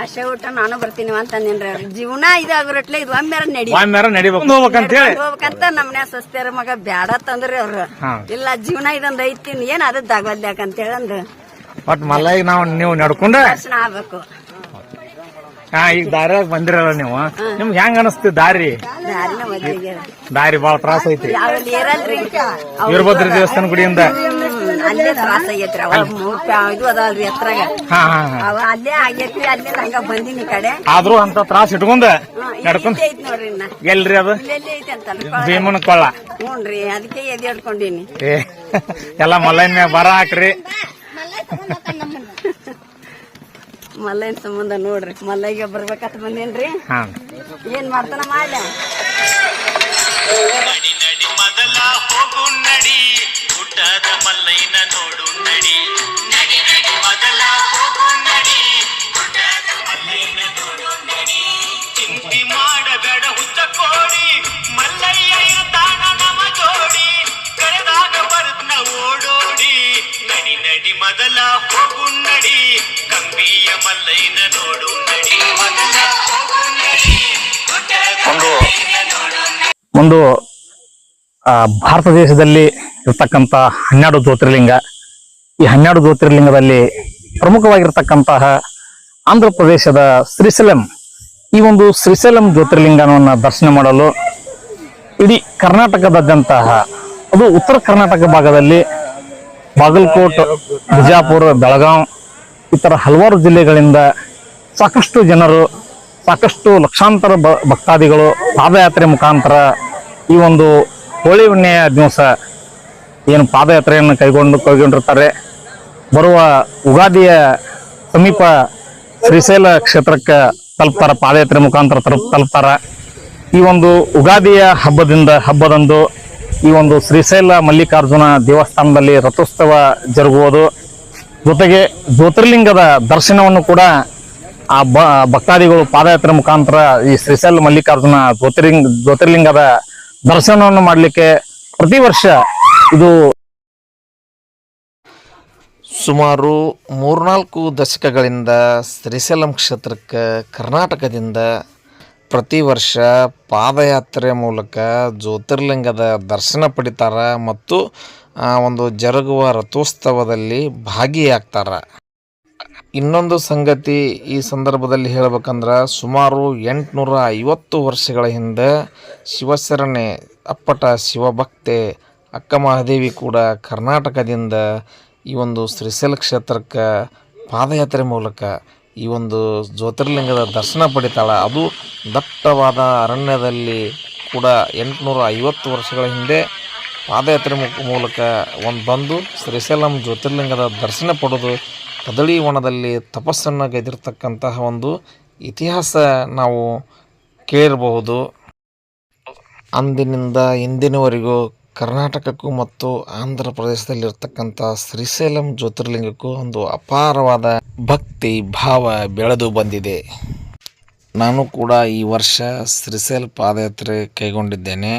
ಆಶೆ ಊಟ ನಾನು ಬರ್ತೀನಿ ಅಂತ ಅಂದಿನ್ರಿ ಜೀವನ ಇದಾಗ್ರಟ್ಲೆ ಇದು ಒಮ್ಮೆರ ನಡಿ ಒಮ್ಮೆರ ನಡಿಬೇಕು. ಹೋಗ್ಬೇಕಂತ ಹೇಳಿ. ಹೋಗ್ಬೇಕಂತ ನಮ್ಮನೆ ಸಸ್ತಾರ ಮಗ ಬ್ಯಾಡ ತಂದ್ರಿ ಅವ್ರು. ಇಲ್ಲ ಜೀವನ ಇದೊಂದ್ ಐತಿ ಏನ್ ಅದದ್ದಾಗಲ್ಯಾಕ ಅಂತ ಹೇಳಂದು. ಒಟ್ ಮಲ್ಲಯ್ಯ ನಾವು ನೀವು ನಡ್ಕೊಂಡ ದರ್ಶನ ಆಗ್ಬೇಕು. ಹಾ ಈಗ ದಾರಿಯಾಗ ಬಂದಿರಲ್ಲ ನೀವು. ನಿಮ್ಗೆ ಹೆಂಗ ಅನಸ್ತಿ ದಾರಿ? ದಾರಿ ಬಾಳ ತ್ರಾಸ ಐತಿ ಇರ್ಬೋದ್ರಿ ದೇವಸ್ಥಾನ ಗುಡಿಯಿಂದ. ಅಲ್ಲೇ ತ್ರಾಸ ಆಗೈತ್ರಿ ಅವ ಮೂರ್ ಪ್ಯಾ- ಇದು ಅದಾವಲ್ರಿ ಎತ್ರಾಗ ಹಾ ಹಾ ಹಾ. ಅವ ಅಲ್ಲೇ ಆಗೈತ್ರಿ ಅಲ್ಲೇ ಹಂಗ ಬಂದಿನಿ ಈ ಕಡೆ. ಆದ್ರೂ ಅಂತ ತ್ರಾಸ ಇಟ್ಕೊಂಡ. ಹ್ಮ್, ನಡ್ಕೊಂಡ್ ಇಲ್ಲೇ ಐತಿ ನೋಡ್ರಿ ಇನ್ನ. ಎಲ್ರಿ ಅದು? ಇಲ್ಲೆಲ್ಲೇ ಐತಿ ಅಂತಲ್ಲ ಭೀಮನ ಕೊಳ್ಳ. ಹ್ಞೂನ್ರಿ ಅದಕ್ಕೆ ಎದೆ ಹಿಡ್ಕೊಂಡಿನಿ. ಏ ಎಲ್ಲ ಮಲ್ಲಯ್ಯನ ಮ್ಯಾಗ ಬರ ಹಾಕ್ರಿ. ಮಲ್ಲೈನ್ ಸಂಬಂಧ ನೋಡ್ರಿ. ಮಲ್ಲಯ್ಯಗೆ ಬರ್ಬೇಕಂತ ಬಂದೇನ್ರಿ? ಹಾ. ಏನ್ ಮಾಡ್ತಾನ ಮಾಡ್ಲ ನಡಿ ನಡಿ ಮೊದಲ ಹೋಗು ನಡಿ. ಗುಡ್ಡದ ಮಲ್ಲೈನ ನೋಡು ನಡಿ. ಮೊದಲ ಹೋಗು ನಡಿ. ಚಿಂತಿ ಮಾಡಬೇಡ ಹುಚ್ಚ ಕೋಡಿ. ಮಲ್ಲಯ್ಯ ಇರ್ತಾನ ನಮ ಜೋಡಿ. ಕರೆದಾಗ ಬರುತ್ತ ಓಡೋಡಿ. ನಡಿ ನಡಿ ಮೊದಲ ಹೋಗು ನಡಿ. ಕಂಬಿಯ ಮಲ್ಲೈನ ನೋಡು ನಡಿ. ಮೊದಲ ಹೋಗು ನಡಿ. ಒಂದು ಆ, ಭಾರತ ದೇಶದಲ್ಲಿ ಇರ್ತಕ್ಕಂಥ ಹನ್ನೆರಡು ಜ್ಯೋತಿರ್ಲಿಂಗ. ಈ ಹನ್ನೆರಡು ಜ್ಯೋತಿರ್ಲಿಂಗದಲ್ಲಿ ಪ್ರಮುಖವಾಗಿರ್ತಕ್ಕಂತಹ ಆಂಧ್ರ ಪ್ರದೇಶದ ಶ್ರೀಶೈಲಂ. ಈ ಒಂದು ಶ್ರೀಶೈಲಂ ಜ್ಯೋತಿರ್ಲಿಂಗವನ್ನು ದರ್ಶನ ಮಾಡಲು ಇಡೀ ಕರ್ನಾಟಕದಾದ್ಯಂತಹ, ಅದು ಉತ್ತರ ಕರ್ನಾಟಕ ಭಾಗದಲ್ಲಿ ಬಾಗಲಕೋಟ್, ಬಿಜಾಪುರ, ಬೆಳಗಾಂ ಇತರ ಹಲವಾರು ಜಿಲ್ಲೆಗಳಿಂದ ಸಾಕಷ್ಟು ಜನರು, ಸಾಕಷ್ಟು ಲಕ್ಷಾಂತರ ಭಕ್ತಾದಿಗಳು ಪಾದಯಾತ್ರೆ ಮುಖಾಂತರ ಈ ಒಂದು ಹೋಳಿ ಹುಣ್ಣಿಮೆಯ ದಿವಸ ಏನು ಪಾದಯಾತ್ರೆಯನ್ನು ಕೈಗೊಂಡು ಕೈಗೊಂಡಿರ್ತಾರೆ. ಬರುವ ಉಗಾದಿಯ ಸಮೀಪ ಶ್ರೀಶೈಲ ಕ್ಷೇತ್ರಕ್ಕೆ ತಲುಪ್ತಾರ, ಪಾದಯಾತ್ರೆ ಮುಖಾಂತರ ತಲುಪ್, ತಲುಪ್ತಾರ. ಈ ಒಂದು ಉಗಾದಿಯ ಹಬ್ಬದಿಂದ, ಹಬ್ಬದಂದು ಈ ಒಂದು ಶ್ರೀಶೈಲ ಮಲ್ಲಿಕಾರ್ಜುನ ದೇವಸ್ಥಾನದಲ್ಲಿ ರಥೋತ್ಸವ ಜರುಗುವುದು. ಜೊತೆಗೆ ಜ್ಯೋತಿರ್ಲಿಂಗದ ದರ್ಶನವನ್ನು ಕೂಡ ಆ ಭಕ್ತಾದಿಗಳು ಪಾದಯಾತ್ರೆ ಮುಖಾಂತರ ಈ ಶ್ರೀಶೈಲ ಮಲ್ಲಿಕಾರ್ಜುನ ಜ್ಯೋತಿರ್ಲಿಂಗ, ಜ್ಯೋತಿರ್ಲಿಂಗದ ದರ್ಶನವನ್ನು ಮಾಡಲಿಕ್ಕೆ ಪ್ರತಿ ವರ್ಷ ಇದು ಸುಮಾರು ಮೂರ್ನಾಲ್ಕು ದಶಕಗಳಿಂದ ಶ್ರೀಶೈಲಂ ಕ್ಷೇತ್ರಕ್ಕೆ, ಕರ್ನಾಟಕದಿಂದ ಪ್ರತಿ ವರ್ಷ ಪಾದಯಾತ್ರೆ ಮೂಲಕ ಜ್ಯೋತಿರ್ಲಿಂಗದ ದರ್ಶನ ಪಡಿತಾರ ಮತ್ತು ಒಂದು ಜರುಗುವ ರಥೋತ್ಸವದಲ್ಲಿ ಭಾಗಿಯಾಗ್ತಾರ. ಇನ್ನೊಂದು ಸಂಗತಿ ಈ ಸಂದರ್ಭದಲ್ಲಿ ಹೇಳಬೇಕಂದ್ರೆ ಸುಮಾರು ಎಂಟುನೂರ ಐವತ್ತು ವರ್ಷಗಳ ಹಿಂದೆ ಶಿವಶರಣೆ ಅಪ್ಪಟ ಶಿವಭಕ್ತೆ ಅಕ್ಕ ಮಹಾದೇವಿ ಕೂಡ ಕರ್ನಾಟಕದಿಂದ ಈ ಒಂದು ಶ್ರೀಶೈಲ ಕ್ಷೇತ್ರಕ್ಕೆ ಪಾದಯಾತ್ರೆ ಮೂಲಕ ಈ ಒಂದು ಜ್ಯೋತಿರ್ಲಿಂಗದ ದರ್ಶನ ಪಡಿತಾಳೆ. ಅದು ದಟ್ಟವಾದ ಅರಣ್ಯದಲ್ಲಿ ಕೂಡ ಎಂಟುನೂರ ಐವತ್ತು ವರ್ಷಗಳ ಹಿಂದೆ ಪಾದಯಾತ್ರೆ ಮೂಲಕ ಒಂದು ಬಂದು ಶ್ರೀಶೈಲಂ ಜ್ಯೋತಿರ್ಲಿಂಗದ ದರ್ಶನ ಪಡೆದು ಕದಳಿ ವನದಲ್ಲಿ ತಪಸ್ಸನ್ನು ಗೈದಿರ್ತಕ್ಕಂತಹ ಒಂದು ಇತಿಹಾಸ ನಾವು ಕೇಳಿರಬಹುದು. ಅಂದಿನಿಂದ ಇಂದಿನವರೆಗೂ ಕರ್ನಾಟಕಕ್ಕೂ ಮತ್ತು ಆಂಧ್ರ ಪ್ರದೇಶದಲ್ಲಿರ್ತಕ್ಕಂಥ ಶ್ರೀಶೈಲಂ ಜ್ಯೋತಿರ್ಲಿಂಗಕ್ಕೂ ಒಂದು ಅಪಾರವಾದ ಭಕ್ತಿ ಭಾವ ಬೆಳೆದು ಬಂದಿದೆ. ನಾನು ಕೂಡ ಈ ವರ್ಷ ಶ್ರೀಶೈಲ್ ಪಾದಯಾತ್ರೆ ಕೈಗೊಂಡಿದ್ದೇನೆ.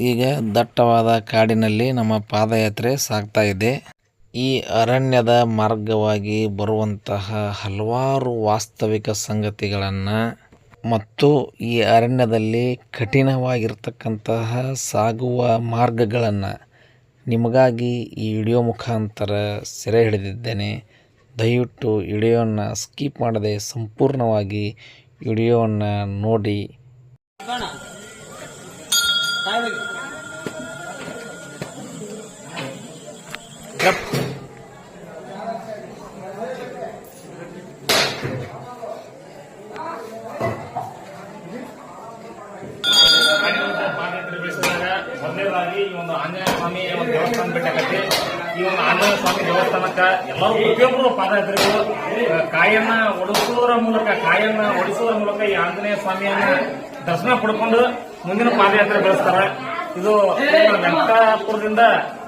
ಈಗ ದಟ್ಟವಾದ ಕಾಡಿನಲ್ಲಿ ನಮ್ಮ ಪಾದಯಾತ್ರೆ ಸಾಗ್ತಾ ಇದೆ. ಈ ಅರಣ್ಯದ ಮಾರ್ಗವಾಗಿ ಬರುವಂತಹ ಹಲವಾರು ವಾಸ್ತವಿಕ ಸಂಗತಿಗಳನ್ನು ಮತ್ತು ಈ ಅರಣ್ಯದಲ್ಲಿ ಕಠಿಣವಾಗಿರ್ತಕ್ಕಂತಹ ಸಾಗುವ ಮಾರ್ಗಗಳನ್ನು ನಿಮಗಾಗಿ ಈ ವಿಡಿಯೋ ಮುಖಾಂತರ ಸೆರೆ ಹಿಡಿದಿದ್ದೇನೆ. ದಯವಿಟ್ಟು ವಿಡಿಯೋವನ್ನು ಸ್ಕಿಪ್ ಮಾಡದೆ ಸಂಪೂರ್ಣವಾಗಿ ವಿಡಿಯೋವನ್ನು ನೋಡಿ. ಮೊದಲನೇದಾಗಿ ಈ ಒಂದು ಆಂಜನೇಯ ಸ್ವಾಮಿ ಒಂದು ದೇವಸ್ಥಾನ ಬೆಟ್ಟಕತ್ತೆ ಈ ಒಂದು ಆಂಜನೇಯ ಸ್ವಾಮಿ ಎಲ್ಲರೂ ಪ್ರತಿಯೊಬ್ಬರು ಪಾದಯಾತ್ರಿಗಳು ಕಾಯನ್ನ ಒಡಿಸುವುದರ ಮೂಲಕ, ಕಾಯನ್ನ ಒಡಿಸುವುದರ ಮೂಲಕ ಈ ಆಂಜನೇಯ ಸ್ವಾಮಿಯನ್ನ ದರ್ಶನ ಪಡ್ಕೊಂಡು ಮುಂದಿನ ಪಾದಯಾತ್ರೆ ಬೆಳೆಸ್ತಾರ. ಇದು ವೆಂಕಟಾಪುರದಿಂದ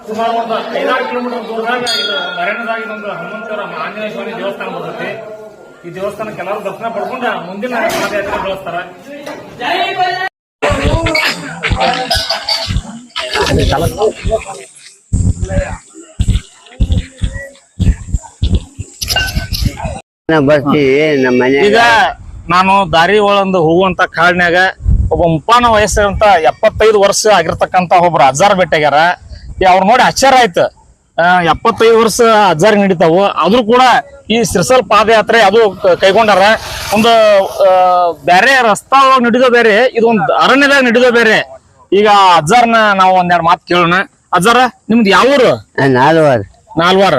ಸುಮಾರು ಒಂದು ಐದಾರು ಕಿಲೋಮೀಟರ್ ದೂರದಾಗ ಇದು ಅರಣ್ಯದಾಗ ಇದೊಂದು ಹನುಮಂತರ ಆಂಜನೇಯ ಸ್ವಾಮಿ ದೇವಸ್ಥಾನ ಬರ್ತೈತಿ. ಈ ದೇವಸ್ಥಾನಕ್ಕೆ ಎಲ್ಲರೂ ದರ್ಶನ ಪಡ್ಕೊಂಡು ಮುಂದಿನ ಪಾದಯಾತ್ರೆ ಬೆಳೆಸ್ತಾರ. ನಾವ್ ಬರ್ತೀವಿ ನಮ್ಮ ಮನೆ ಈಗ ನಾನು ದಾರಿ ಒಳಂದು ಹೋಗುವಂತ ಕಾಡ್ನ್ಯಾಗ ಒಬ್ಬ ಮುಪ್ಪಾನ ವಯಸ್ಸಂತ ಎಪ್ಪತ್ತೈದು ವರ್ಷ ಆಗಿರ್ತಕ್ಕಂತ ಒಬ್ರು ಅಜ್ಜಾರ್ ಈ ಅವ್ರು ನೋಡಿ ಆಶ್ಚರ್ಯ ಆಯ್ತು. ಎಪ್ಪತ್ತೈದು ವರ್ಷ ಅಜ್ಜಾರ್ ನಡೀತಾವು. ಆದ್ರೂ ಕೂಡ ಈ ಸಿರ್ಸಲ್ ಪಾದಯಾತ್ರೆ ಅದು ಕೈಗೊಂಡಾರ ಒಂದು ಬೇರೆ ರಸ್ತಾ ಒಳಗ್ ನಡೀದೋ ಬೇರೆ ಇದೊಂದು ಅರಣ್ಯದಾಗ ನಡೀದೋ ಬೇರೆ ಈಗ ಅಜ್ಜಾರ್ನ ನಾವು ಒಂದೆರಡು ಮಾತು ಕೇಳೋಣ. ಅಜ್ಜಾರ ನಿಮ್ದು ಯಾವ ಊರು ನಾಲ್ವರು. ನಾಲ್ವಾರ.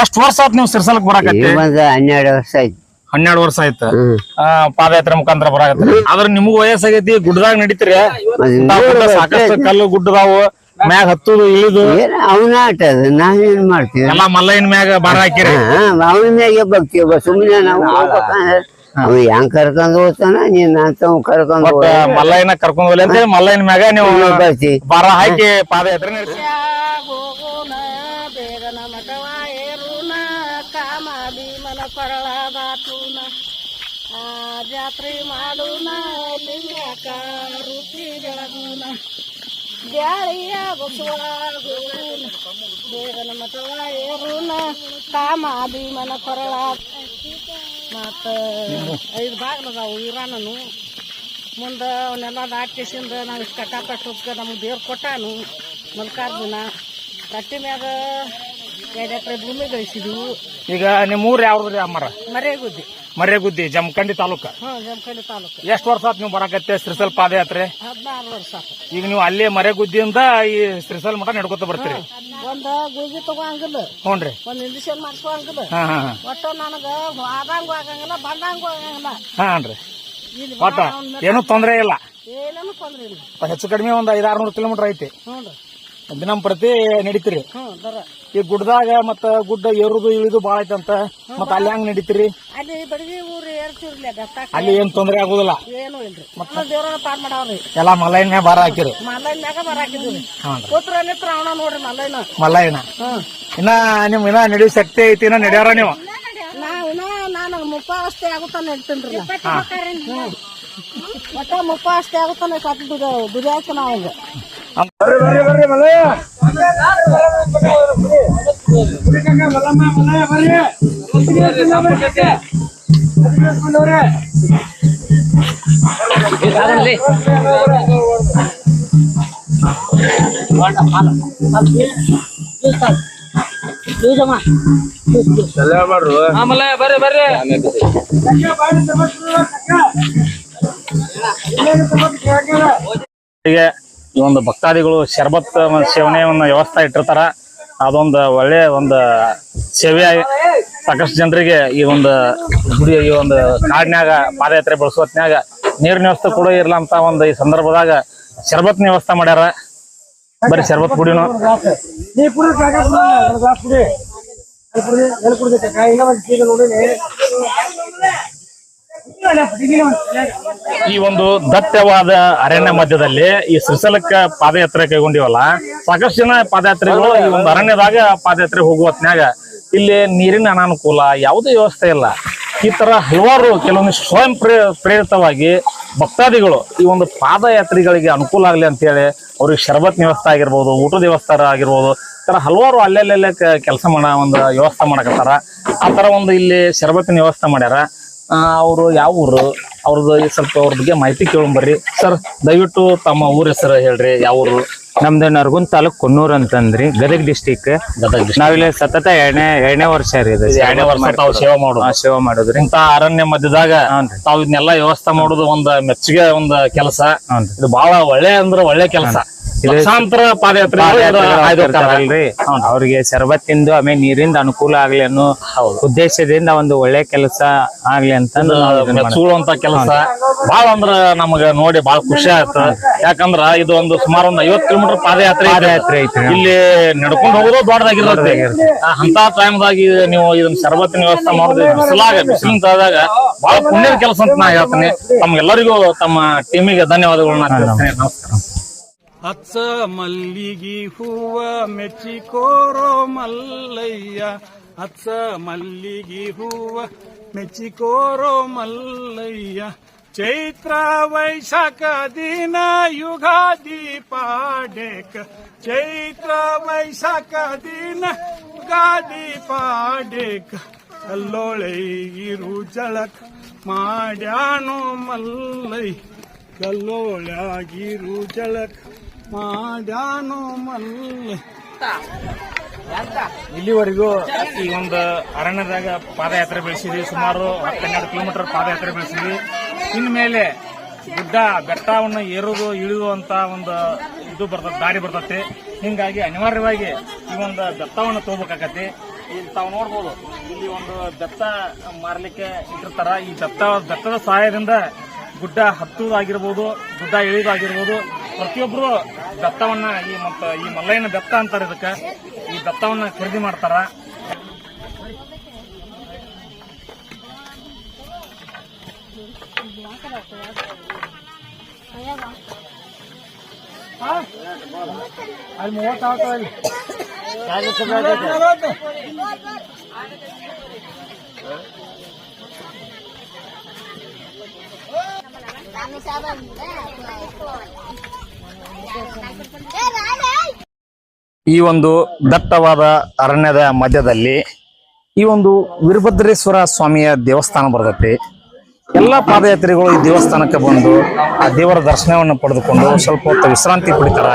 ಎಷ್ಟ್ ವರ್ಷ ಆತ್ ನೀವು ಸಿರ್ಸಲಕ್ ಬರಾಕತ್ತಿ? ಒಂದ್ ಹನ್ನೆರಡು ವರ್ಷ ಆಯ್ತು. ಹನ್ನೆರಡು ವರ್ಷ ಆಯ್ತು. ಆ, ಪಾದಯಾತ್ರೆ ಮುಖಾಂತರ ಬರಾಕತ್ರಿ. ಆದ್ರ ನಿಮಗ್ ವಯಸ್ಸಾಗೈತಿ ಗುಡ್ಡದಾಗ ನಡೀತೀರಿ. ಸಾಕಷ್ಟು ಕಲ್ಲು ಗುಡ್ಡದಾವು ಮ್ಯಾಗ ಹತ್ತುದು ಇಳಿದು. ಅವನ ಆಟ ಅದು ನಾವೇನ್ ಮಾಡ್ತೀವಿ? ಎಲ್ಲಾ ಮಲ್ಲೈನ್ ಮ್ಯಾಗ ಬಾರ ಹಾಕಿರಿ. ಅವನ ಮ್ಯಾಗ ಬರ್ತೀವ ಸುಮ್ಮನೆ ನಾವು ಅವ ಹೆಂಗ್ ಕರ್ಕೊಂಡ್ ಹೋಗ್ತಾನ ನೀನ್ ಅಂತ ಕರ್ಕೊಂಡ್ ಮಲ್ಲಯ್ಯನ ಕರ್ಕೊಂಡ್ ಹೋಗ್ಲಿ ಅಂತ ಮಲ್ಲಯ್ಯನ ಮ್ಯಾಗ ನೀವು ಬರ ಬಾರ ಹಾಕಿ ಪಾದಯಾತ್ರೆ ನಡ್ಸಿ. ಜಾತ್ರೆ ಮಾಡೋಣ ಲಿಂಗಕ ರುಚಿ ಕಾಮ ಭೀಮನ ಕೊರಳ. ಮತ್ತ ಐದು ಬಾಗ್ಲದಾವು ಇರಾನನು ಮುಂದೆ ಅವನ್ನೆಲ್ಲ ದಾಟಿಸಿಂದ ನಾವು ಇಷ್ಟು ಕಟ್ಟ ಹೋಗ್ಕ ನಮ್ಗೆ ದೇವ್ರು ಕೊಟ್ಟಾನು ಮಲ್ಕಾರ್ಜುನ ರಟ್ಟಿ ಮ್ಯಾಗ ಎರಡು ಎಕರೆ ಭೂಮಿ ಗಳಿಸಿದ್ವು ಈಗ ನಿಮ್ ಯಾವ್ದು ಅಮ್ಮರ? ಮರೇಗುದ್ದಿ ಮರ್ಯಗುದ್ದಿ ಜಮಖಂಡಿ ತಾಲೂಕ. ಜಮಖಂಡಿ ತಾಲೂಕು. ಎಷ್ಟು ವರ್ಷ ಆತ್ ನೀವು ಬರಕತ್ತೆ ಶ್ರೀಸಲ್ ಪಾದಯಾತ್ರೆ? ಹದಿನಾರು ವರ್ಷ ಆತು. ಈಗ ನೀವು ಅಲ್ಲೇ ಮರೆಗುದ್ದಿಯಿಂದ ಈ ಶ್ರೀಸಲ್ ಮಠ ನಡ್ಕೊತ ಬರ್ತೀರಿ? ಒಂದು ಗುಳಿಗೆ ತಗೋಂಗಿಲ್ಲ. ಹ್ಞೂನ್ರಿ ಒಂದು ಇಂಜೆಕ್ಷನ್ ಮಾಡಿಸ್ಕೋಂಗಿಲ್ಲ. ಹಾ ಹಾ ಹಾ. ಒಟ್ಟು ನನಗೆ ಆದಂಗೂ ಆಗಂಗಿಲ್ಲ ಬಂದಂಗೂ ಆಗಂಗಿಲ್ಲ. ಹಾನ್ರಿ ಇಲ್ಲಿ ಒಟ್ಟ ಏನೂ ತೊಂದರೆ ಇಲ್ಲ. ಏನೇನು ತೊಂದ್ರೆ ಇಲ್ಲ. ಹೆಚ್ಚು ಕಡಿಮೆ ಒಂದ್ ಐದಾರು ಆರ್ನೂರು ಕಿಲೋಮೀಟರ್ ಐತಿ. ಹ್ಞೂ ರೀ. ದಿನಂ ಪ್ರತಿ ನಡೀತೀರಿ. ಹ್ಞೂ ದರ. ಈ ಗುಡ್ಡದಾಗ ಮತ್ತ ಗುಡ್ಡ ಏರುದು ಇಳಿದು ಬಾಳ ಐತಂತ. ಮತ್ತ ಅಲ್ಲಿ ಹೆಂಗ್ ನಡೀತೀರಿ? ಅಲ್ಲಿ ಬಡಗಿ ಊರು ಏರ್ತಿರ್ಲಿ ಗತ್ತಾಕ ಅಲ್ಲಿ ಏನ್ ತೊಂದರೆ ಆಗುದಿಲ್ಲ. ಏನು ಇಲ್ರಿ. ಮತ್ತೆ ದೇವ್ರನ್ನ ಪಾರ್ ಮಾಡವ್ರಿ. ಎಲ್ಲಾ ಮಲೈನ್ ಮ್ಯಾಗ ಬಾರ ಹಾಕಿರಿ. ಮ್ಯಾಗ. ಕೂತ್ರ ನಿತ್ರ ಅವನ ನೋಡ್ರಿ ಮಲೈನ. ಇನ್ನ ನಿಮ್ ಇನ್ನ ನಡೆಯೋ ಶಕ್ತಿ ಐತಿ ಇನ್ನ ನಡೆಯಾರ ನೀವು? ಮುಪ್ಪ ಅಷ್ಟೇ ನಾನು ಮುಪ್ಪಾವಸ್ಥೆ ಆಗುತ್ತಾನೆ ಹೇಳ್ತೀನಿ ಒಟ್ಟ ಮುಪ್ಪಾವಸ್ಥೆ ಆಗುತ್ತಾನೆ ಸತ್ ದುಡ ದುಡಿಯಾಕ ನಾವು ಈಗ ಈಗ ಈ ಒಂದು ಭಕ್ತಾದಿಗಳು ಶರ್ಬತ್ ಸೇವನೆ ಒಂದು ವ್ಯವಸ್ಥೆ ಇಟ್ಟಿರ್ತಾರ. ಅದೊಂದು ಒಳ್ಳೆ ಒಂದು ಸೇವೆ ಸಾಕಷ್ಟು ಜನರಿಗೆ ಈ ಒಂದು ಗುಡಿ, ಈ ಒಂದು ಕಾಡಿನ್ಯಾಗ ಪಾದಯಾತ್ರೆ ಬಳಸೋತ್ನ್ಯಾಗ ನೀರಿನ ವ್ಯವಸ್ಥೆ ಕೂಡ ಇರ್ಲಂತ ಒಂದು ಈ ಸಂದರ್ಭದಾಗ ಶರ್ಬತ್ನ ವ್ಯವಸ್ಥೆ ಮಾಡ್ಯಾರ. ಬರೀ ಶರ್ಬತ್ ಕುಡಿನೂ ಈ ಒಂದು ದಟ್ಟವಾದ ಅರಣ್ಯ ಮಧ್ಯದಲ್ಲಿ ಈ ಶ್ರೀಸಲಕ್ಕ ಪಾದಯಾತ್ರೆ ಕೈಗೊಂಡಿವಲ್ಲ, ಸಾಕಷ್ಟು ಜನ ಪಾದಯಾತ್ರೆಗಳು ಈ ಒಂದು ಅರಣ್ಯದಾಗ ಪಾದಯಾತ್ರೆ ಹೋಗುವ ಇಲ್ಲಿ ನೀರಿನ ಅನಾನುಕೂಲ ಯಾವುದೇ ವ್ಯವಸ್ಥೆ ಇಲ್ಲ. ಈ ತರ ಹಲವಾರು ಕೆಲವೊಂದಿಷ್ಟು ಸ್ವಯಂ ಪ್ರೇ ಪ್ರೇರಿತವಾಗಿ ಭಕ್ತಾದಿಗಳು ಈ ಒಂದು ಪಾದಯಾತ್ರಿಗಳಿಗೆ ಅನುಕೂಲ ಆಗಲಿ ಅಂತೇಳಿ ಅವ್ರಿಗೆ ಶರಬತ್ ವ್ಯವಸ್ಥೆ ಆಗಿರ್ಬೋದು, ಊಟದ ವ್ಯವಸ್ಥೆ ಆಗಿರ್ಬೋದು ತರ ಹಲವಾರು ಅಲ್ಲೆಲ್ಲೆಲ್ಲೇ ಕೆಲಸ ಮಾಡ ಒಂದು ವ್ಯವಸ್ಥೆ ಮಾಡಕತ್ತಾರ. ಆ ತರ ಒಂದು ಇಲ್ಲಿ ಶರಬತ್ತಿನ ವ್ಯವಸ್ಥೆ ಮಾಡ್ಯಾರ. ಅವರು ಯಾವ ಊರು? ಅವ್ರದ್ದು ಈ ಸ್ವಲ್ಪ ಅವ್ರ ಬಗ್ಗೆ ಮಾಹಿತಿ ಕೇಳಂಬರ್ರಿ ಸರ್ ದಯವಿಟ್ಟು ತಮ್ಮ ಊರ ಹೆಸರು ಹೇಳ್ರಿ ಯಾವ ಊರು? ನಮ್ದು ನರಗುಂದ್ ತಾಲೂಕ್ ಕೊನ್ನೂರ್ ಅಂತಂದ್ರಿ ಗದಗ್ ಡಿಸ್ಟಿಕ್ ಗದಗ ನಾವಿಲ್ಲಿ ಸತತ ಎರಡನೇ ಎರಡನೇ ವರ್ಷ ರೀ ಇದು ಎರಡನೇ ವರ್ಷ ತಾವು ಸೇವೆ ಮಾಡೋದು. ಸೇವೆ ಮಾಡುದ್ರಿ. ಇಂತ ಅರಣ್ಯ ಮಧ್ಯದಾಗ ತಾವು ಇದನ್ನೆಲ್ಲ ವ್ಯವಸ್ಥೆ ಮಾಡೋದು ಒಂದ್ ಮೆಚ್ಚುಗೆ ಒಂದ್ ಕೆಲಸ. ಇದು ಬಹಳ ಒಳ್ಳೆ ಅಂದ್ರ ಒಳ್ಳೆ ಕೆಲಸ. ಲಕ್ಷಾಂತರ ಪಾದಯಾತ್ರೆ ಅವ್ರಿಗೆ ಶರಬತ್ತಿಂದು ಆಮೇಲೆ ನೀರಿಂದ ಅನುಕೂಲ ಆಗ್ಲಿ ಅನ್ನೋ ಉದ್ದೇಶದಿಂದ ಒಂದು ಒಳ್ಳೆ ಕೆಲಸ ಆಗ್ಲಿ ಅಂತ ಸೂಳುವಂತ ಕೆಲಸ. ಬಹಳ ಅಂದ್ರ ನಮಗ ನೋಡಿ ಬಹಳ ಖುಷಿ ಆಯ್ತು. ಯಾಕಂದ್ರ ಇದು ಒಂದು ಸುಮಾರು ಒಂದ್ ಐವತ್ ಕಿಲೋಮೀಟರ್ ಪಾದಯಾತ್ರೆ ಇದೆ. ಪಾದಯಾತ್ರೆ ಐತ್ರಿ. ಇಲ್ಲಿ ನಡ್ಕೊಂಡು ಹೋಗೋದು ದೊಡ್ಡದಾಗಿರುತ್ತೆ. ಅಂತ ಟೈಮ್ದಾಗ ನೀವು ಇದನ್ನ ಶರಬತ್ತಿನ ವ್ಯವಸ್ಥೆ ಮಾಡೋದು ಬಿಸಿಲಾಗ ಬಿಸಿಲಿಂದಾಗ ಬಹಳ ಪುಣ್ಯದ ಕೆಲಸ ಅಂತ ನಾ ಹೇಳ್ತೀನಿ. ತಮ್ಗೆಲ್ಲರಿಗೂ ತಮ್ಮ ಟೀಮಿಗೆ ಧನ್ಯವಾದಗಳನ್ನ ನಮಸ್ಕಾರ. ಅಚ್ಚ ಮಲ್ಲಿಗಿ ಹೂವ ಮೆಚ್ಚಿಕೋರೋ ಮಲ್ಲಯ್ಯ ಅಚ್ಚ ಮಲ್ಲಿಗಿ ಹೂವ ಮೆಚ್ಚಿಕೋರೋ ಮಲ್ಲಯ್ಯ ಚೈತ್ರ ವೈಶಾಖ ದಿನ ಯುಗಾದಿ ಪಾಡೇಕ ಚೈತ್ರ ವೈಶಾಖ ದಿನ ಯುಗಾದಿ ಪಾಡೇಕ ಕಲ್ಲೋಳೆಗಿರು ಜಳಕ ಮಾಡ್ಯಾನು ಮಲ್ಲೈ ಕಲ್ಲೋಳ್ಯಾಗಿರು ಜಳಕ ಮಾಡ್ಯಾನು ಮಲ್ಲ. ಇಲ್ಲಿವರೆಗೂ ಈ ಒಂದು ಅರಣ್ಯದಾಗ ಪಾದಯಾತ್ರೆ ಬೆಳೆಸಿದ್ವಿ. ಸುಮಾರು ಹತ್ತೆರಡು ಕಿಲೋಮೀಟರ್ ಪಾದಯಾತ್ರೆ ಬೆಳೆಸಿದ್ವಿ. ಇನ್ಮೇಲೆ ಗುಡ್ಡ, ಬೆಟ್ಟವನ್ನು ಏರೋದು ಇಳಿದು ಒಂದು ಇದು ಬರ್ತದೆ, ದಾರಿ ಬರ್ತತೆ ಹಿಂಗಾಗಿ ಅನಿವಾರ್ಯವಾಗಿ ಈ ಒಂದು ಬೆತ್ತವನ್ನು ತಗೋಬೇಕಾಗತ್ತೆ. ಇಲ್ಲಿ ತಾವು ನೋಡ್ಬೋದು, ಇಲ್ಲಿ ಒಂದು ಬೆತ್ತ ಮಾರಲಿಕ್ಕೆ ಇಟ್ಟಿರ್ತಾರ. ಈ ಬೆತ್ತ ಬೆತ್ತದ ಸಹಾಯದಿಂದ ಗುಡ್ಡ ಹತ್ತುವುದಾಗಿರ್ಬೋದು, ಗುಡ್ಡ ಇಳಿದಾಗಿರ್ಬೋದು ಪ್ರತಿಯೊಬ್ಬರು ಬೆತ್ತವನ್ನ ಈ ಮತ್ತು ಈ ಮಲ್ಲಯ್ಯನ ಬೆತ್ತ ಅಂತಾರೆ ಇದಕ್ಕೆ. ಈ ಬೆತ್ತವನ್ನ ಖರೀದಿ ಮಾಡ್ತಾರ. ಈ ಒಂದು ದಟ್ಟವಾದ ಅರಣ್ಯದ ಮಧ್ಯದಲ್ಲಿ ಈ ಒಂದು ವೀರಭದ್ರೇಶ್ವರ ಸ್ವಾಮಿಯ ದೇವಸ್ಥಾನ ಬರ್ತೈತಿ. ಎಲ್ಲ ಪಾದಯಾತ್ರಿಗಳು ಈ ದೇವಸ್ಥಾನಕ್ಕೆ ಬಂದು ಆ ದೇವರ ದರ್ಶನವನ್ನು ಪಡೆದುಕೊಂಡು ಸ್ವಲ್ಪ ಹೊತ್ತು ವಿಶ್ರಾಂತಿ ಪಡಿತಾರ.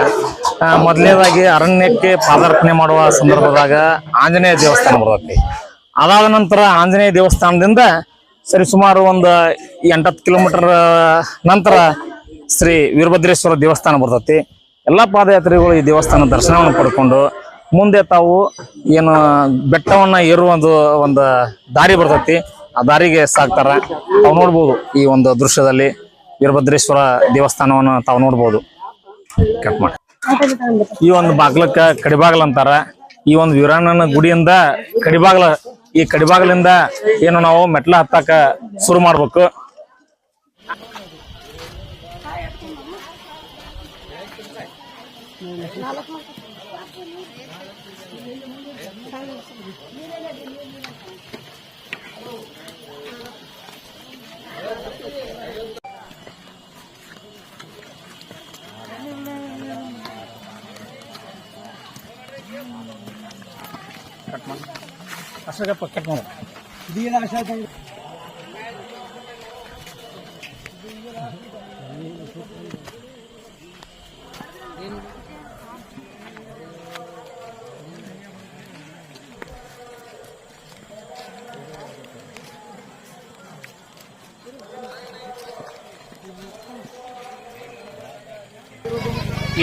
ಮೊದಲನೇದಾಗಿ ಅರಣ್ಯಕ್ಕೆ ಪಾದಾರ್ಪಣೆ ಮಾಡುವ ಸಂದರ್ಭದಾಗ ಆಂಜನೇಯ ದೇವಸ್ಥಾನ ಬರ್ತೈತಿ. ಅದಾದ ನಂತರ ಆಂಜನೇಯ ದೇವಸ್ಥಾನದಿಂದ ಸರಿ ಸುಮಾರು ಒಂದು ಎಂಟತ್ತು ಕಿಲೋಮೀಟರ್ ನಂತರ ಶ್ರೀ ವೀರಭದ್ರೇಶ್ವರ ದೇವಸ್ಥಾನ ಬರ್ತತಿ. ಎಲ್ಲಾ ಪಾದಯಾತ್ರಿಗಳು ಈ ದೇವಸ್ಥಾನ ದರ್ಶನವನ್ನು ಪಡ್ಕೊಂಡು ಮುಂದೆ ತಾವು ಏನು ಬೆಟ್ಟವನ್ನ ಏರುವ ಒಂದು ಒಂದು ದಾರಿ ಬರ್ತತಿ. ಆ ದಾರಿಗೆ ಸಾಕ್ತಾರ. ತಾವು ನೋಡ್ಬೋದು ಈ ಒಂದು ದೃಶ್ಯದಲ್ಲಿ ವೀರಭದ್ರೇಶ್ವರ ದೇವಸ್ಥಾನವನ್ನು ತಾವು ನೋಡ್ಬೋದು. ಕಟ್ ಮಾಡಿ. ಈ ಒಂದು ಬಾಗ್ಲಕ್ಕ ಕಡಿಬಾಗ್ಲ ಅಂತಾರ. ಈ ಒಂದು ವೀರಣ್ಣನ ಗುಡಿಯಿಂದ ಕಡಿಬಾಗ್ಲ, ಈ ಕಡಿಬಾಗ್ಲಿಂದ ಏನು ನಾವು ಮೆಟ್ಲ ಹತ್ತಾಕ ಶುರು ಮಾಡ್ಬೇಕು. ಅಷ್ಟಕ್ಕೆ ಕಟ್ ಮಾಡ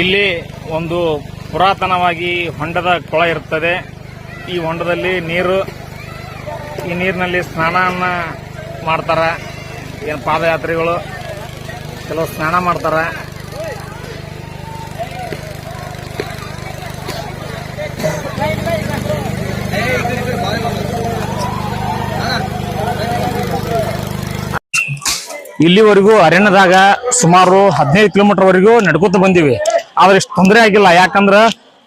ಇಲ್ಲಿ ಒಂದು ಪುರಾತನವಾಗಿ ಹೊಂಡದ ಕೊಳ ಇರುತ್ತದೆ. ಈ ಹೊಂಡದಲ್ಲಿ ನೀರು, ಈ ನೀರಿನಲ್ಲಿ ಸ್ನಾನವನ್ನು ಮಾಡ್ತಾರೆ. ಏನು ಪಾದಯಾತ್ರಿಗಳು ಕೆಲವು ಸ್ನಾನ ಮಾಡ್ತಾರ. ಇಲ್ಲಿವರೆಗೂ ಅರಣ್ಯದಾಗ ಸುಮಾರು ಹದಿನೈದು ಕಿಲೋಮೀಟರ್ ವರೆಗೂ ನಡ್ಕೋತ ಬಂದಿವಿ. ಆದ್ರೆ ಇಷ್ಟು ತೊಂದರೆ ಆಗಿಲ್ಲ. ಯಾಕಂದ್ರ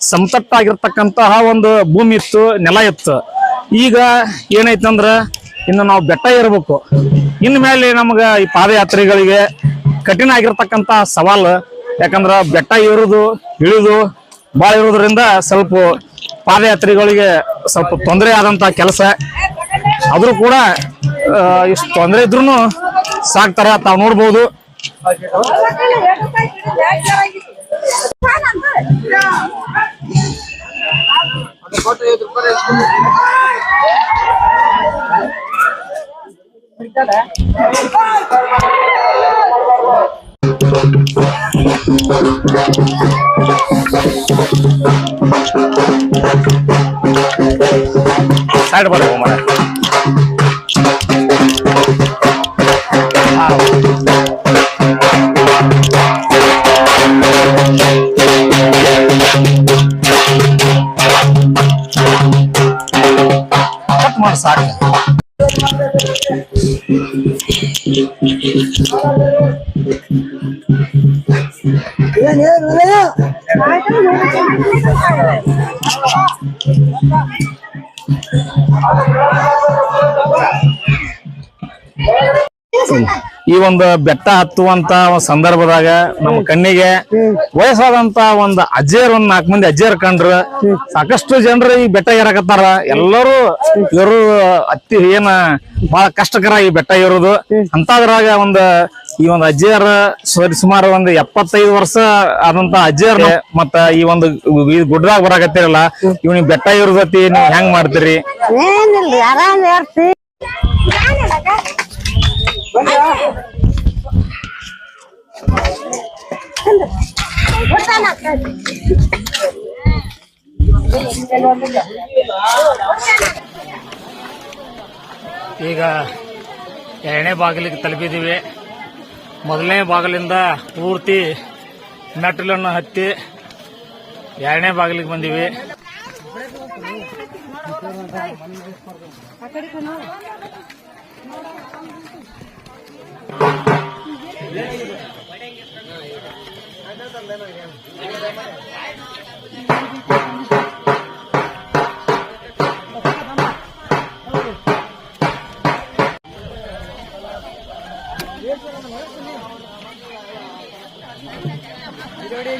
ಸಮತಟ್ಟಾಗಿರ್ತಕ್ಕಂತಹ ಒಂದು ಭೂಮಿ ಇತ್ತು, ನೆಲ ಇತ್ತು. ಈಗ ಏನೈತಂದ್ರ ಇನ್ನು ನಾವು ಬೆಟ್ಟ ಇರಬೇಕು ಇನ್ ಮೇಲೆ ನಮ್ಗ ಈ ಪಾದಯಾತ್ರಿಗಳಿಗೆ ಕಠಿಣ ಆಗಿರ್ತಕ್ಕಂತಹ ಸವಾಲು. ಯಾಕಂದ್ರ ಬೆಟ್ಟ ಇರುದು ಇಳಿದು ಬಾಳ ಇರೋದ್ರಿಂದ ಸ್ವಲ್ಪ ಪಾದಯಾತ್ರಿಗಳಿಗೆ ಸ್ವಲ್ಪ ತೊಂದರೆ ಆದಂತ ಕೆಲಸ. ಆದ್ರೂ ಕೂಡ ಇಷ್ಟು ತೊಂದರೆ ಇದ್ರು ಸಾಕ್ತಾರ ತಾವ್ ನೋಡ್ಬೋದು. ಸೈಡ್ ಬರ್ರಿ ಮರ ಕಟ್ Sim. ಈ ಒಂದು ಬೆಟ್ಟ ಹತ್ತುವಂತ ಒಂದ್ ಸಂದರ್ಭದಾಗ ನಮ್ಮ ಕಣ್ಣಿಗೆ ವಯಸ್ಸಾದಂತ ಒಂದು ಅಜ್ಜಿಯರ್ ಒಂದ್ ನಾಲ್ಕು ಮಂದಿ ಅಜ್ಜಿಯರ್ ಕಂಡ್ರ. ಸಾಕಷ್ಟು ಜನರು ಈ ಬೆಟ್ಟ ಏರಕತ್ತಾರ. ಎಲ್ಲರೂ ಇವರು ಅತ್ತಿ ಏನ ಬಹಳ ಕಷ್ಟಕರ ಈ ಬೆಟ್ಟ ಇರೋದು ಅಂತದ್ರಾಗ ಒಂದ್ ಈ ಒಂದು ಅಜ್ಜಿಯರ ಸರಿ ಸುಮಾರು ಒಂದು ಎಪ್ಪತ್ತೈದು ವರ್ಷ ಆದಂತ ಅಜ್ಜಿಯರ್ ಮತ್ತ ಈ ಒಂದು ಗುಡ್ರಾಗ ಗುಡ್ಡದಾಗ ಬರಾಕತ್ತೀರಲ್ಲ ಇವ್ನಿಗೆ ಬೆಟ್ಟ ಇರೋದತಿ ನೀವ್ ಹೆಂಗ್ ಮಾಡ್ತೀರಿ? ಈಗ ಎರಡನೇ ಬಾಗಿಲಿಗೆ ತಲುಪಿದೀವಿ ಮೊದಲನೇ ಬಾಗಿಲಿಂದ ಪೂರ್ತಿ ಮೆಟ್ಟಲನ್ನು ಹತ್ತಿ ಎರಡನೇ ಬಾಗಿಲಿಗೆ ಬಂದೀವಿ.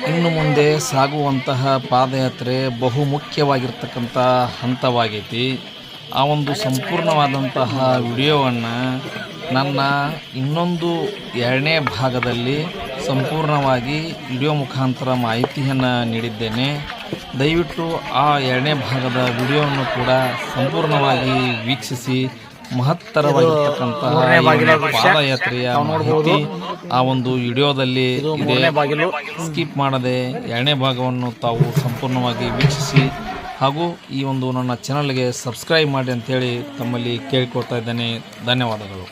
ಇನ್ನು ಮುಂದೆ ಸಾಗುವಂತಹ ಪಾದಯಾತ್ರೆ ಬಹು ಮುಖ್ಯವಾಗಿರ್ತಕ್ಕಂಥ ಹಂತವಾಗೈತಿ. ಆ ಒಂದು ಸಂಪೂರ್ಣವಾದಂತಹ ವಿಡಿಯೋವನ್ನು ನನ್ನ ಇನ್ನೊಂದು ಎರಡನೇ ಭಾಗದಲ್ಲಿ ಸಂಪೂರ್ಣವಾಗಿ ವಿಡಿಯೋ ಮುಖಾಂತರ ಮಾಹಿತಿಯನ್ನು ನೀಡಿದ್ದೇನೆ. ದಯವಿಟ್ಟು ಆ ಎರಡನೇ ಭಾಗದ ವಿಡಿಯೋವನ್ನು ಕೂಡ ಸಂಪೂರ್ಣವಾಗಿ ವೀಕ್ಷಿಸಿ ಮಹತ್ತರವಾಗಿರ್ತಕ್ಕಂತಹ ಪಾದಯಾತ್ರೆಯ ಮಾಹಿತಿ ಆ ಒಂದು ವಿಡಿಯೋದಲ್ಲಿ ಇದೆ ಸ್ಕಿಪ್ ಮಾಡದೆ ಎರಡನೇ ಭಾಗವನ್ನು ತಾವು ಸಂಪೂರ್ಣವಾಗಿ ವೀಕ್ಷಿಸಿ ಹಾಗೂ ಈ ಒಂದು ನನ್ನ ಚಾನಲ್ಗೆ ಸಬ್ಸ್ಕ್ರೈಬ್ ಮಾಡಿ ಅಂತೇಳಿ ತಮ್ಮಲ್ಲಿ ಕೇಳಿಕೊಳ್ತಾ ಇದ್ದೇನೆ. ಧನ್ಯವಾದಗಳು.